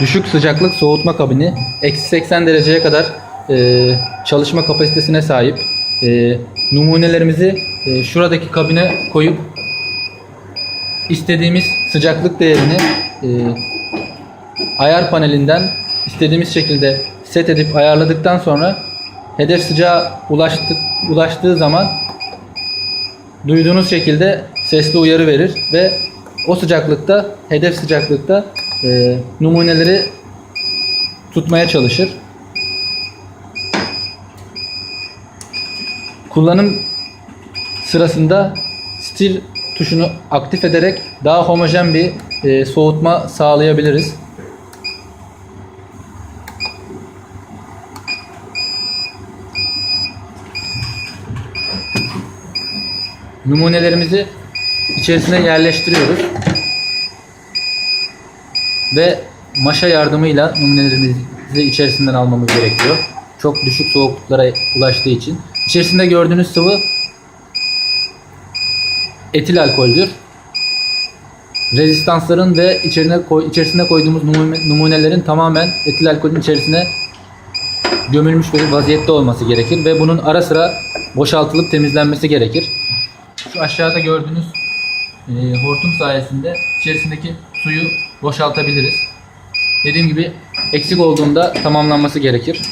düşük sıcaklık soğutma kabini. Eksi 80 dereceye kadar e, çalışma kapasitesine sahip. E, numunelerimizi e, şuradaki kabine koyup istediğimiz sıcaklık değerini e, ayar panelinden istediğimiz şekilde set edip ayarladıktan sonra hedef sıcağa ulaştık, ulaştığı zaman duyduğunuz şekilde sesli uyarı verir ve o sıcaklıkta hedef sıcaklıkta e, numuneleri tutmaya çalışır. Kullanım sırasında stil tuşunu aktif ederek daha homojen bir e, soğutma sağlayabiliriz. Numunelerimizi içerisine yerleştiriyoruz. Ve maşa yardımıyla numunelerimizi içerisinden almamız gerekiyor. Çok düşük soğukluklara ulaştığı için. İçerisinde gördüğünüz sıvı etil alkoldür. Rezistansların ve içerine koy, içerisine koyduğumuz numune- numunelerin tamamen etil alkolün içerisine gömülmüş bir vaziyette olması gerekir ve bunun ara sıra boşaltılıp temizlenmesi gerekir. Şu aşağıda gördüğünüz e, hortum sayesinde içerisindeki suyu boşaltabiliriz. Dediğim gibi eksik olduğunda tamamlanması gerekir.